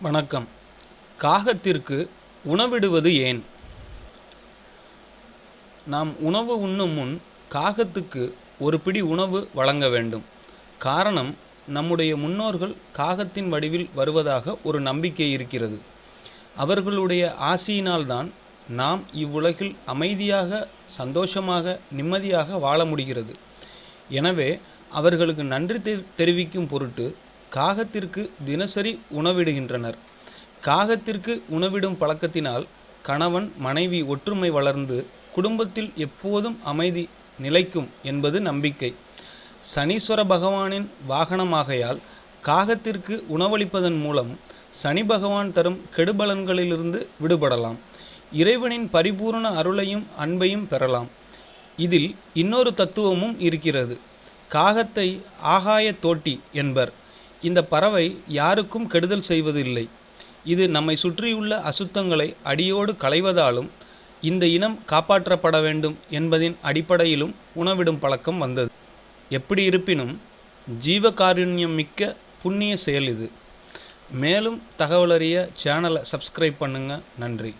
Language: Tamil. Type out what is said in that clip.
வணக்கம். காகத்திற்கு உணவிடுவது ஏன்? நாம் உணவு உண்ணும் முன் காகத்துக்கு ஒரு பிடி உணவு வழங்க வேண்டும். காரணம் நம்முடைய முன்னோர்கள் காகத்தின் வடிவில் வருவதாக ஒரு நம்பிக்கை இருக்கிறது. அவர்களுடைய ஆசையினால்தான் நாம் இவ்வுலகில் அமைதியாக சந்தோஷமாக நிம்மதியாக வாழ முடிகிறது. எனவே அவர்களுக்கு நன்றி தெரிவிக்கும் பொருட்டு காகத்திற்கு தினசரி உணவிடுகின்றனர். காகத்திற்கு உணவிடும் பழக்கத்தினால் கணவன் மனைவி ஒற்றுமை வளர்ந்து குடும்பத்தில் எப்போதும் அமைதி நிலைக்கும் என்பது நம்பிக்கை. சனீஸ்வர பகவானின் வாகனமாகையால் காகத்திற்கு உணவளிப்பதன் மூலம் சனி பகவான் தரும் கெடுபலன்களிலிருந்து விடுபடலாம். இறைவனின் பரிபூரண அருளையும் அன்பையும் பெறலாம். இதில் இன்னொரு தத்துவமும் இருக்கிறது. காகத்தை ஆகாய தோட்டி என்பர். இந்த பறவை யாருக்கும் கெடுதல் செய்வதில்லை. இது நம்மை சுற்றியுள்ள அசுத்தங்களை அடியோடு களைவதாலும் இந்த இனம் காப்பாற்றப்பட வேண்டும் என்பதின் அடிப்படையிலும் உணவிடும் பழக்கம் வந்தது. எப்படி இருப்பினும் ஜீவகாருண்யம் மிக்க புண்ணிய செயல் இது. மேலும் தகவலறிய சேனலை சப்ஸ்கிரைப் பண்ணுங்கள் நன்றி.